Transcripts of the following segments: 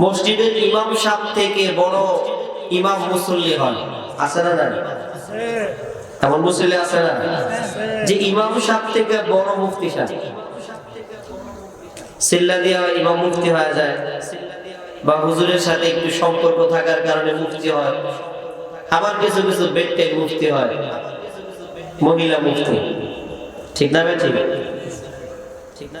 মসজিদের ইমাম সাহ থেকে বড় ইমাম মুসল্লি হন। আছে না এমন মুসল্লি আছে না? যে ইমাম সাহ থেকে বড় মুক্তি সাহ সিল্লা দিয়ে ইমাম মুফতি হয়ে যায়। বা হুজুরের সাথে একটু সম্পর্ক থাকার কারণে মুক্তি হয়। আবার কিছু কিছু ব্যক্তি মুক্তি হয়। মহিলা মুক্তি ঠিক না ঠিক? ঠিক না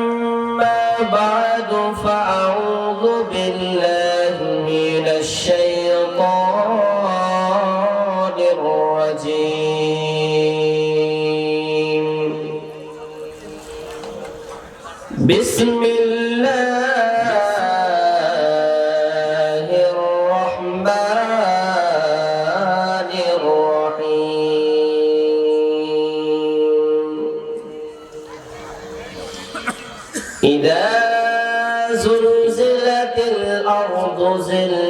بسم الله الرحمن الرحيم. إذا زلزلت الأرض زلزالها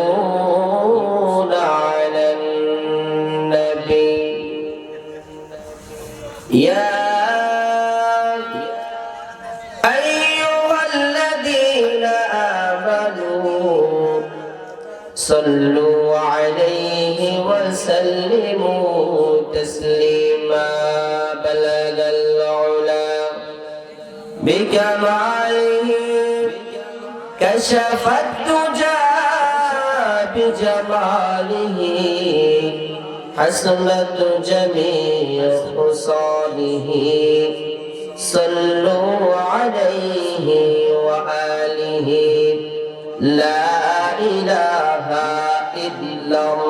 يصلون على النبي. يا أيها الذين آمنوا صلوا عليه وسلموا تسليما بلغ العلا بكماله. كشف الدجى بجماله حسنت جميع خصاله صلوا عليه وآله. لا إله إلا الله.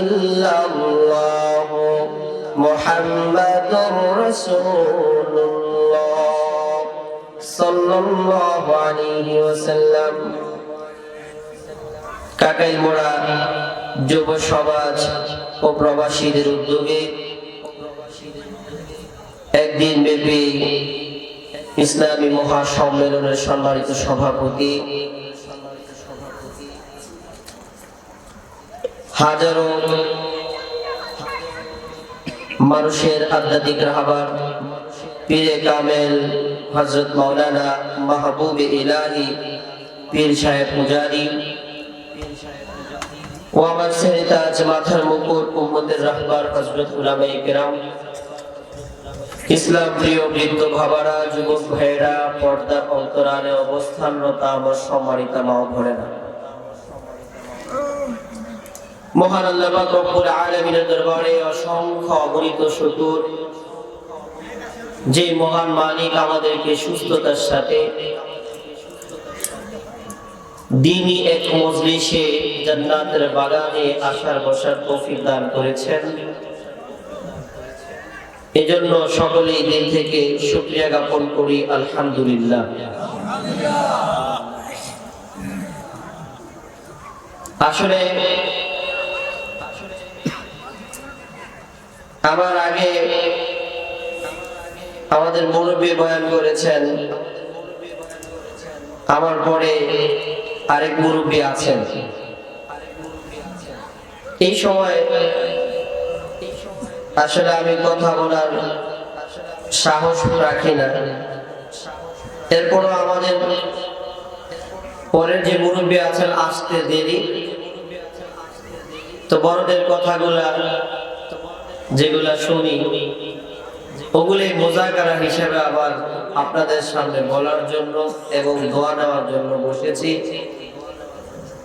ইল্লাল্লাহ মুহাম্মাদুর রাসূলুল্লাহ সাল্লাল্লাহু আলাইহি ওয়াসাল্লাম। কাকাইমোড়া যুব সমাজ ও প্রবাসীদের উদ্যোগে একদিন ব্যাপী ইসলামী মহাসম্মেলনের সম্মানিত সভাপতি হাজারো মানুষের আধ্যাত্মিক রাহাবার, পীরে কামেল হজরত মৌলানা মাহবুব ইলাহি, পীর সাহেব পূজারি ও আমার মাথার মুকুট উম্মদের রাহবার হজরত উলামাই কেরাম ইসলাম প্রিয় বৃদ্ধ ভাবারা, যুবক ভাইয়েরা পর্দা অন্তরালে অবস্থানরত আমার সম্মানিতা মা ও বোনেরা। মহান আল্লাহ রব্বুল আলামিনের দরবারে অসংখ্য অগণিত শুকর। যে মহান মালিক আমাদেরকে সুস্থতার সাথে দিনই এক মজলিসে জান্নাতের বাগানে আসার বসার দান করেছেন। এজন্য সকলেই দিন থেকে শুক্রিয়া জ্ঞাপন করি, আলহামদুলিল্লাহ। আসলে আমার আগে আমাদের মুরব্বী বয়ান করেছেন আমার পরে আরেক মুরব্বী আছেন। এই সময় আসলে আমি কথা বলার সাহস রাখি না। এরপরও আমাদের পরের যে মুরব্বী আছেন, আসতে দেরি। তো বড়দের কথাগুলা যেগুলা শুনি, ওগুলি মোজাকারা হিসেবে আবার আপনাদের সামনে বলার জন্য এবং দোয়া নেওয়ার জন্য বসেছি।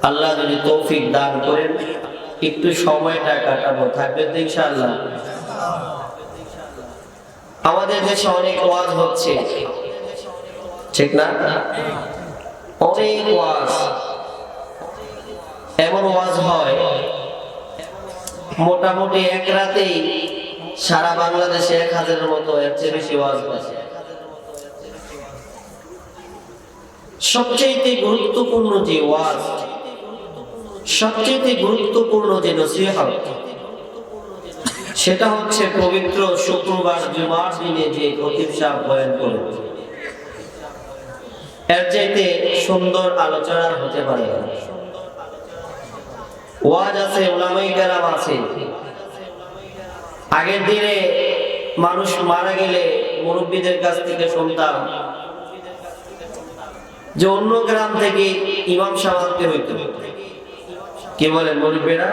আল্লাহ যদি তৌফিক দান করেন, একটু সময়টা কাটাবো, থাকবে তো ইনশাআল্লাহ। আমাদের দেশে অনেক ওয়াজ হচ্ছে। ঠিক না? অনেক ওয়াজ। এমন ওয়াজ হয় মোটামুটি এক রাতেই সারা বাংলাদেশে এক হাজারের মতো এর চেয়ে বেশি ওয়াজ হয় সবচেয়ে গুরুত্বপূর্ণ যে ওয়াজ সবচেয়ে গুরুত্বপূর্ণ যে নসিহত, সেটা হচ্ছে পবিত্র শুক্রবার জুমার দিনে যে খতিব সাহেব বয়ান করে এর চাইতে সুন্দর আলোচনা হতে পারে না। ওয়াজ আছে, ওলামাই কেরাম আছে। আগের দিনে মানুষ মারা গেলে মুরব্বীদের কাছ থেকে শুনতাম যে অন্য গ্রাম থেকে ইমাম সাহেবকে হইতো। কি বলেন মুরব্বীরা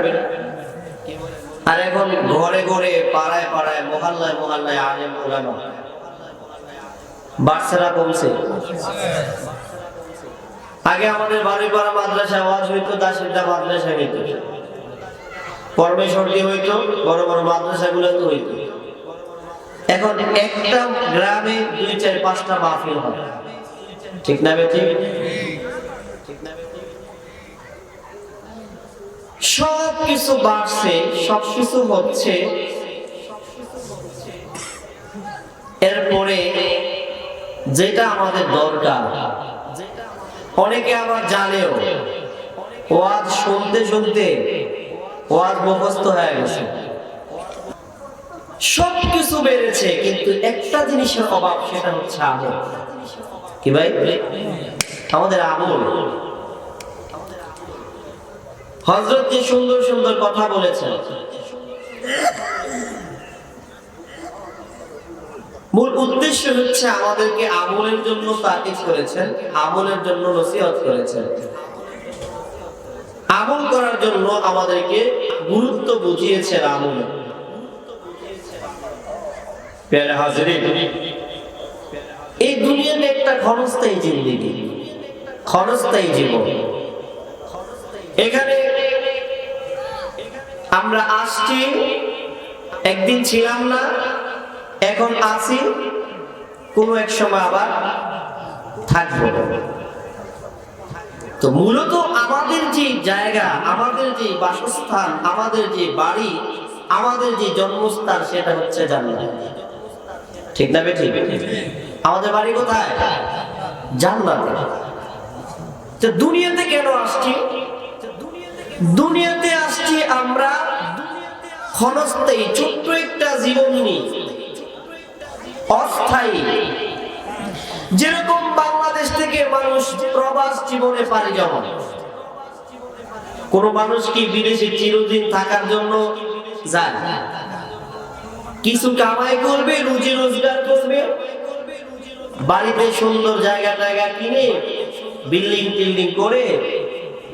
আর এখন ঘরে ঘরে, পাড়ায় পাড়ায়, মহল্লায় মহল্লায় আলেম ওলামা। বাচ্চারা কমছে। আগে আমাদের বাড়ি পাড়া মাদ্রাসা ওয়াজ হইতো দাসিরদা মাদ্রাসা হইতো পরমেশ্বরী হইতো? বড় বড় মাদ্রাসা গুলো তো হইতো। এখন একটা গ্রামে দুই চার পাঁচটা মাহফিল হয়। ঠিক না বেটি? সব কিছু বাড়ছে সব কিছু হচ্ছে। এরপরে যেটা আমাদের দরকার অনেকে আবার জানেও। ওয়াজ শুনতে শুনতে ওয়াজ মুখস্থ হয়ে গেছে। সব কিছু বেড়েছে, কিন্তু একটা জিনিসের অভাব, সেটা হচ্ছে আমল। কি ভাই? আমাদের আমল। হজরত যে সুন্দর সুন্দর কথা বলেছেন? মূল উদ্দেশ্য হচ্ছে আমাদেরকে আমলের জন্য তাকিজ করেছেন আমলের জন্য নসিহত করেছেন। আমল করার জন্য আমাদেরকে গুরুত্ব বুঝিয়েছেন আমলে। এই দুনিয়াতে একটা ক্ষণস্থায়ী জিন্দিগি ক্ষণস্থায়ী জীবন। এখানে আমরা আসছি একদিন ছিলাম না এখন আছি কোনো এক সময় আবার থাকব। তো মূলত আমাদের যে জায়গা, আমাদের যে বাসস্থান, আমাদের যে বাড়ি, আমাদের যে জন্মস্থান সেটা হচ্ছে জান্নাত। ঠিক না বেঠিক আমাদের বাড়ি কোথায়? জান্নাতে। তো দুনিয়াতে কেন আসছি? দুনিয়াতে আসছি আমরা ক্ষণস্থায়ী, ছোট্ট একটা জীবন নিয়ে। অস্থায়ী। যেরকম বাংলাদেশ থেকে মানুষ প্রবাস জীবনে পাড়ি জমান কোন মানুষ কি বিদেশে চিরদিন থাকার জন্য যায়? কিছু কামাই করবে, রুজি রোজগার করবে। বাড়িতে সুন্দর জায়গা টায়গা কিনে বিল্ডিং টিল্ডিং করে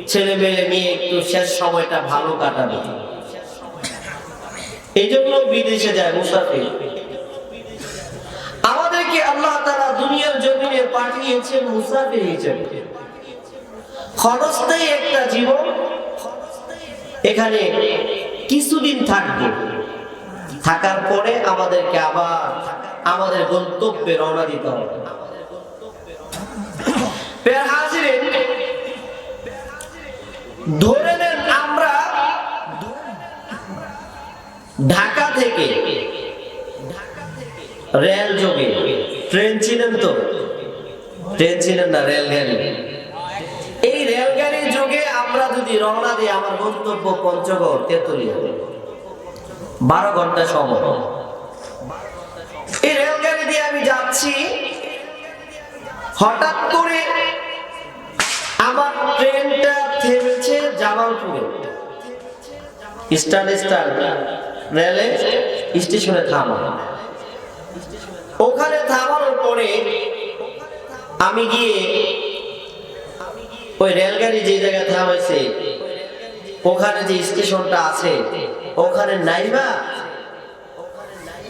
ছেলে মেয়ে নিয়ে একটু শেষ সময়টা ভালো কাটাবে। এই জন্য বিদেশে যায় মুসাফির আমাদেরকে আল্লাহ তারা দুনিয়ার পাঠিয়েছেন মুসাফির হিসেবে ক্ষণস্থায়ী একটা জীবন, এখানে কিছুদিন থাকবে। থাকার পরে আমাদেরকে আবার আমাদের গন্তব্যে রওনা দিতে হবে। ধরে নেন আমরা ঢাকা থেকে রেল যোগে ট্রেন ছিলেন তো? ট্রেন ছিলেন না রেলগাড়ি? এই রেলগাড়ির যোগে আমরা যদি রওনা দিই, আমার গন্তব্য পঞ্চগড়, তেতুলিয়া। বারো ঘণ্টা সময়। এই রেলগাড়ি দিয়ে আমি যাচ্ছি, হঠাৎ করে আমার ট্রেনটা থেমেছে জামালপুরে। স্টান স্টান রেলে স্টেশনে থামা। ওখানে আমি গিয়ে ওই রেলগাড়ি যে জায়গায় হয়েছে, ওখানে যে স্টেশনটা আছে, ওখানে নাইবা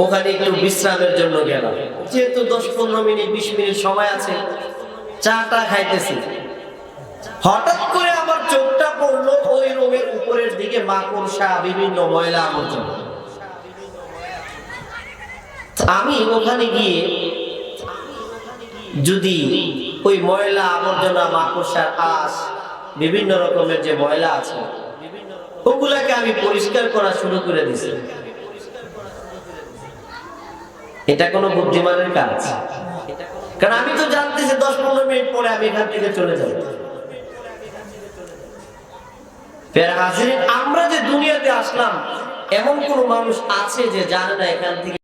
ওখানে একটু বিশ্রামের জন্য গেলাম। যেহেতু দশ পনেরো মিনিট, বিশ মিনিট সময় আছে, চাটা খাইতেছি। হঠাৎ করে আমার চোখটা পড়ল ওই রুমের উপরের দিকে মাকড়সা, বিভিন্ন ময়লা আবর্জনা আমি ওখানে গিয়ে যদি ওই ময়লা আবর্জনা, মাকড়সার আশ বিভিন্ন রকমের যে ময়লা আছে, ওগুলাকে আমি পরিষ্কার করা শুরু করে দিছি। এটা কোনো বুদ্ধিমানের কাজ। কারণ আমি তো জানতেছি দশ পনেরো মিনিট পরে আমি এখান থেকে চলে যাব। আমরা যে দুনিয়াতে আসলাম, এমন কোন মানুষ আছে যে জানে না এখান থেকে